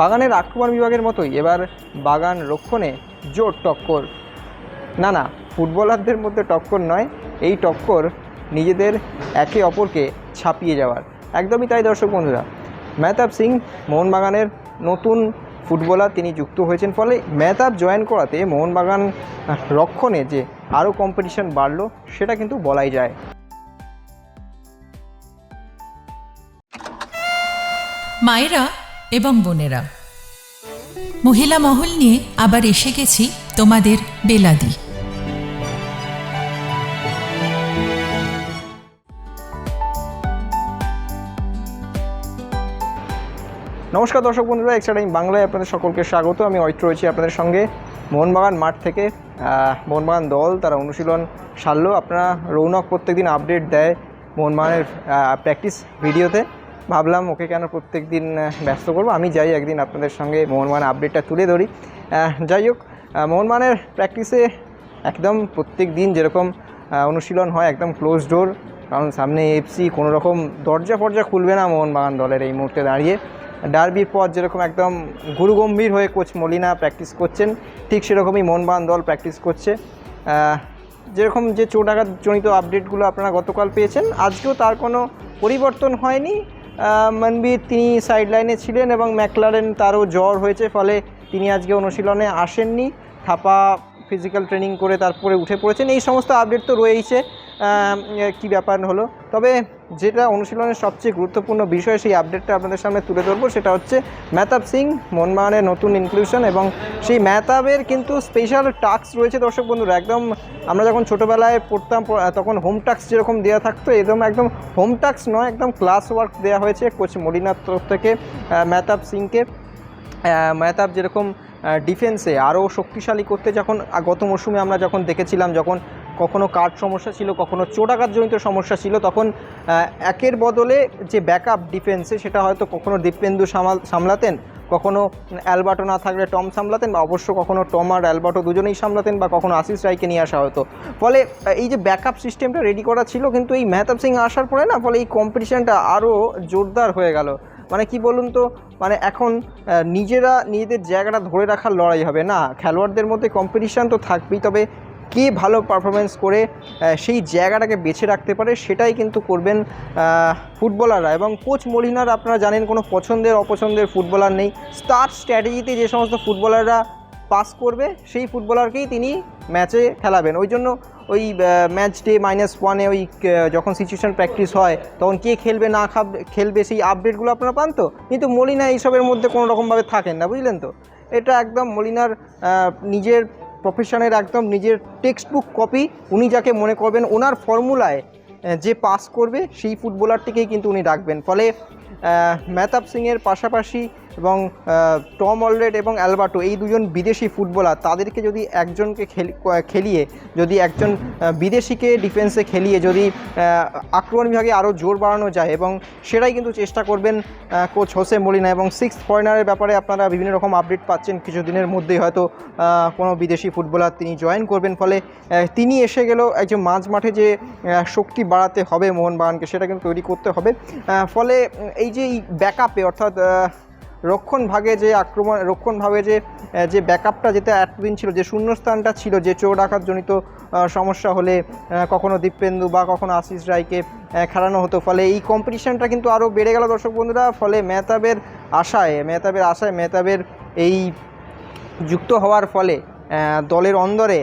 বাগানের আক্রমণ বিভাগের মতোই এবার বাগান রক্ষণে জোর টক্কর। না না, ফুটবলারদের মধ্যে টক্কর নয়, এই টক্কর নিজেদের একে অপরকে ছাপিয়ে যাওয়ার। একদমই তাই দর্শক বন্ধুরা। মেহতাব সিং মোহনবাগানের নতুন ফুটবলার তিনি যুক্ত হয়েছেন ফলে মেহতাব জয়েন করাতে মোহনবাগান রক্ষণে যে আরও কম্পিটিশন বাড়লো, সেটা কিন্তু বলাই যায়। মায়েরা এবং বোনেরা, মহিলা মহল নিয়ে আবার এসে গেছি তোমাদের বেলাদি। নমস্কার দর্শক বন্ধুরা এক্সট্রা টাইম বাংলায় আপনাদের সকলকে স্বাগত। আমি অয়ত্র রয়েছি আপনাদের সঙ্গে। মোহনবাগান মাঠ থেকে মোহনবাগান দল, তারা অনুশীলন সারলো। আপনারা রৌনক প্রত্যেকদিন আপডেট দেয় মোহনবাগানের প্র্যাকটিস ভিডিওতে ভাবলাম ওকে কেন প্রত্যেক দিন ব্যস্ত করব। আমি যাই একদিন আপনাদের সঙ্গে মোহনবাগান আপডেটটা তুলে ধরি। যাই হোক আহ, মোহনবাগানের প্র্যাকটিসে একদম প্রত্যেক দিন যেরকম অনুশীলন হয় একদম ক্লোজ ডোর কারণ সামনে এফসি কোনো রকম দরজা ফরজা খুলবে না মোহনবাগান দলের এই মুহূর্তে দাঁড়িয়ে। ডার্বির পর যেরকম একদম গুরুগম্ভীর হয়ে কোচ মলিনা প্র্যাকটিস করছেন ঠিক সেরকমই মোহনবাগান দল প্র্যাকটিস করছে। যেরকম যে চোট আঘাত জনিত আপডেটগুলো আপনারা গতকাল পেয়েছেন আজকেও তার কোনো পরিবর্তন হয়নি। মনবীর, তিনি সাইডলাইনে ছিলেন এবং ম্যাকলারেন তারও জ্বর হয়েছে, ফলে তিনি আজকে অনুশীলনে আসেননি। থাপা ফিজিক্যাল ট্রেনিং করে তারপরে উঠে পড়েছেন। এই সমস্ত আপডেট তো রয়েইছে। কি ব্যাপার হলো? তবে যেটা অনুশীলনের সবচেয়ে গুরুত্বপূর্ণ বিষয়, সেই আপডেটটা আপনাদের সামনে তুলে ধরবো। সেটা হচ্ছে মেহতাব সিং মোহনবাগানের নতুন ইনক্লুশন এবং সেই মেহতাবের কিন্তু স্পেশাল টাস্ক রয়েছে দর্শক বন্ধুরা। একদম আমরা যখন ছোটোবেলায় পড়তাম তখন হোম টাস্ক যেরকম দেওয়া থাকতো, একদম একদম হোম টাস্ক নয়, একদম ক্লাস ওয়ার্ক দেওয়া হয়েছে কোচ মলিনার তরফ থেকে মেহতাব সিংকে। মেহতাব যেরকম ডিফেন্সে আরও শক্তিশালী করতে যখন গত মরশুমে আমরা যখন দেখেছিলাম, যখন কখনো কার্ড সমস্যা ছিল, কখনো চোটাঘাতজনিত সমস্যা ছিল, তখন একের বদলে যে ব্যাকআপ ডিফেন্সে সেটা হয়তো কখনো দীপেন্দু সামাল, সামলাতেন, কখনো অ্যালবার্টো না থাকলে টম সামলাতেন বা অবশ্য কখনো টম আর অ্যালবার্টো দুজনেই সামলাতেন বা কখনো আশিস রায়কে নিয়ে আসা হতো। ফলে এই যে ব্যাকআপ সিস্টেমটা রেডি করা ছিল কিন্তু এই মেহতাব সিং আসার পরে না, ফলে এই কম্পিটিশানটা আরও জোরদার হয়ে গেল। মানে কি বলুন তো মানে এখন নিজেরা নিজেদের জায়গাটা ধরে রাখার লড়াই হবে না। খেলোয়াড়দের মধ্যে কম্পিটিশান তো থাকবেই, তবে কে ভালো পারফরমেন্স করে সেই জায়গাটাকে বেছে রাখতে পারে সেটাই কিন্তু করবেন ফুটবলাররা এবং কোচ মলিনার আপনারা জানেন কোনো পছন্দের, অপছন্দের ফুটবলার নেই। স্টার স্ট্র্যাটেজিতে যে সমস্ত ফুটবলাররা পাস করবে, সেই ফুটবলারকেই তিনি ম্যাচে খেলাবেন। ওই জন্য ওই ম্যাচ ডে মাইনাস ওয়ানে ওই যখন সিচুয়েশন প্র্যাকটিস হয়, তখন কে খেলবে, না খাব, খেলবে, সেই আপডেটগুলো আপনারা পান তো? কিন্তু মলিনা এইসবের মধ্যে কোনো রকমভাবে থাকেন না, বুঝলেন তো? এটা একদম মলিনার নিজের প্রফেশনের একদম নিজের টেক্সট বুক কপি উনি যাকে মনে করবেন, ওনার ফর্মুলায় যে পাস করবে, সেই ফুটবলারটিকেই কিন্তু উনি ডাকবেন ফলে মেহতাব সিংয়ের পাশাপাশি এবং টম অলরেড এবং অ্যালবার্টো, এই দুজন বিদেশি ফুটবলার, তাদেরকে যদি একজনকে খেল- খেলিয়ে, যদি একজন বিদেশিকে ডিফেন্সে খেলিয়ে যদি আক্রমণ বিভাগে আরও জোর বাড়ানো যায় এবং সেটাই কিন্তু চেষ্টা করবেন কোচ হোসে মলিনা এবং সিক্স ফরেনারের ব্যাপারে আপনারা বিভিন্ন রকম আপডেট পাচ্ছেন। কিছুদিনের মধ্যেই হয়তো কোনো বিদেশি ফুটবলার তিনি জয়েন করবেন ফলে তিনি এসে গেলেও একজন মাঝ মাঠে যে শক্তি বাড়াতে হবে মোহনবাগানকে, সেটা কিন্তু তৈরি করতে হবে। ফলে, এই যে এই ব্যাকআপে অর্থাৎ আহ, রক্ষণ ভাগে যে আক্রমণ রক্ষণ ভাগে যে যে ব্যাকআপটা যেটা এতদিন ছিল যে শূন্যস্থানটা ছিল যে চোর আঘাতজনিত সমস্যা হলে কখনো দীপেন্দু বা কখনো আশিস রায়কে খেলানো হতো। ফলে এই কম্পিটিশানটা কিন্তু আরও বেড়ে গেল দর্শক বন্ধুরা। ফলে মেহতাবের আশায় মেহতাবের আশায় মেহতাবের এই যুক্ত হওয়ার ফলে দলের অন্দরে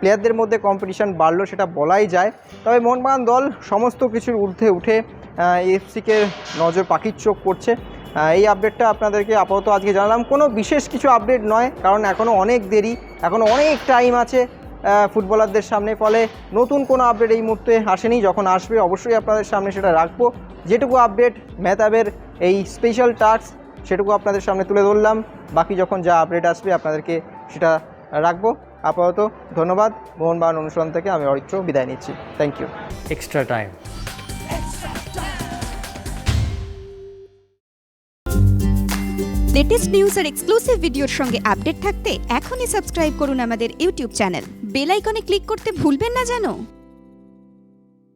প্লেয়ারদের মধ্যে কম্পিটিশান বাড়লো, সেটা বলাই যায়। তবে মোহনবাগান দল সমস্ত কিছুর ঊর্ধ্বে উঠে এফসিকে নজর পাখির চোখ করছে। এই আপডেটটা আপনাদেরকে আপাতত আজকে জানালাম। কোনো বিশেষ কিছু আপডেট নয়, কারণ এখনও অনেক দেরি এখনও অনেক টাইম আছে ফুটবলারদের সামনে। ফলে নতুন কোনো আপডেট এই মুহূর্তে আসেনি। যখন আসবে, অবশ্যই আপনাদের সামনে সেটা রাখব। যেটুকু আপডেট মেহতাবের এই স্পেশাল টাস্ক সেটুকু আপনাদের সামনে তুলে ধরলাম। বাকি যখন যা আপডেট আসবে, আপনাদেরকে সেটা রাখব। আপাতত ধন্যবাদ। মোহনবাগান অনুসরণ থেকে আমি অরিত্র বিদায় নিচ্ছি। Thank you extra time latest news R exclusive ভিডিওর সঙ্গে আপডেট থাকতে এখনই সাবস্ক্রাইব করুন আমাদের ইউটিউব চ্যানেল বেল আইকনে ক্লিক করতে ভুলবেন না জানো?